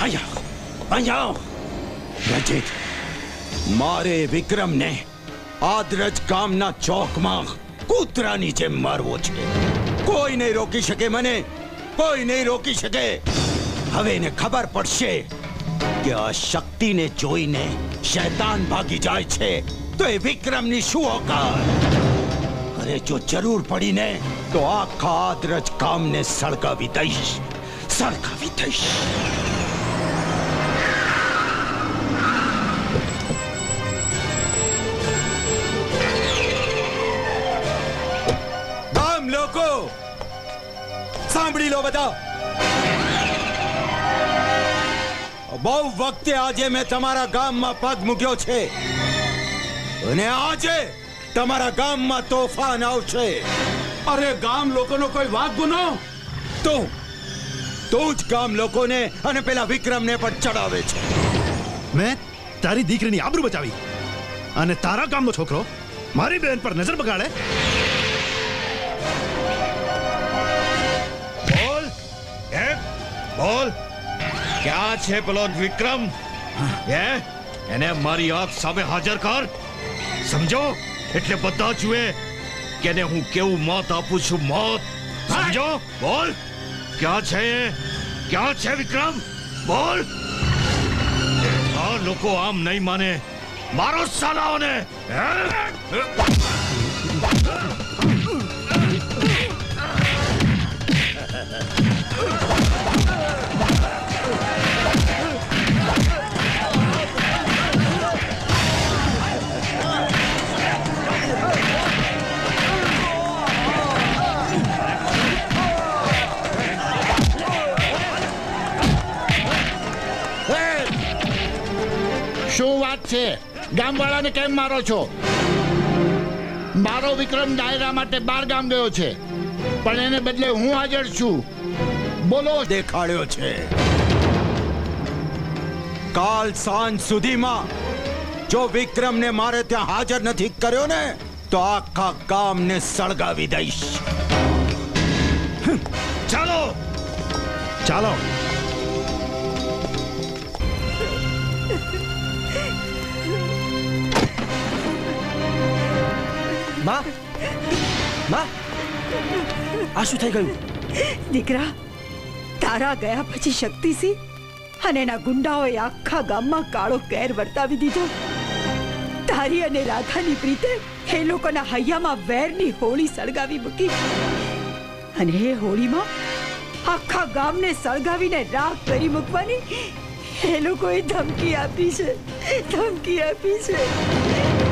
અહીંયા અહીંયા રજિત, મારે વિક્રમને આદરજ ગામના ચોકમાં કૂતરાની જેમ મારવો છે. કોઈ નહીં રોકી શકે મને, કોઈ નહીં રોકી શકે. હવે એને ખબર પડશે કે આ શક્તિને જોઈને શૈતાન ભાગી જાય છે. તો એ વિક્રમની શું ઓકાત? અરે જો જરૂર પડીને તો આખા આદરજ ગામને સળગાવી દઈશ. સળગાવી દઈશ. સાંભળી લો બધા. બહુ વખતે આજે મેં તમારા ગામમાં પગ મૂક્યો છે. અને આજે તમારા ગામમાં તોફાન આવશે. અરે ગામ લોકોનો કોઈ વાક ગુનો? તું તું જ ગામ લોકોને અને પેલા વિક્રમને પણ ચડાવે છે. મેં તારી દીકરીની આબરૂ બચાવી. અને તારા ગામનો છોકરો મારી બેન પર નજર બગાડે. ક્યાં છે પેલો વિક્રમ? હે? એને મારી આંખ સામે હાજર કર. સમજો? એટલે બધા જુએ કે એને હું કેવું મોત આપું છું, મોત. સમજો? બોલ. ક્યાં છે? ક્યાં છે વિક્રમ? બોલ. આ લોકો આમ નહીં માને. મારો સાલાઓને, હે? શું વાત છે? ગામવાળાને કેમ મારો છો? મારો વિક્રમ ડાયરા માટે બાર ગામ ગયો છે. પણ એને બદલે હું હાજર છું. બોલો. દેખાડ્યો છે. કાલ સાંજ સુધીમાં જો વિક્રમને મારે ત્યાં હાજર નથી કર્યો ને તો આખા ગામને સળગાવી દઈશ. ચાલો. ચાલો. માં માં આ શું થઈ ગયું દીકરા તારા ગયા પછી શક્તિસિંહ અને એના ગુંડાઓએ આખા ગામમાં કાળો કેર વર્તાવી દીધો તારી અને રાધાની પ્રીતે એ લોકોના હૈયામાં વેરની હોળી સળગાવી મૂકી અને એ હોળીમાં આખા ગામને સળગાવીને રાખ કરી મૂકવાની એ લોકોએ ધમકી આપી છે ધમકી આપી છે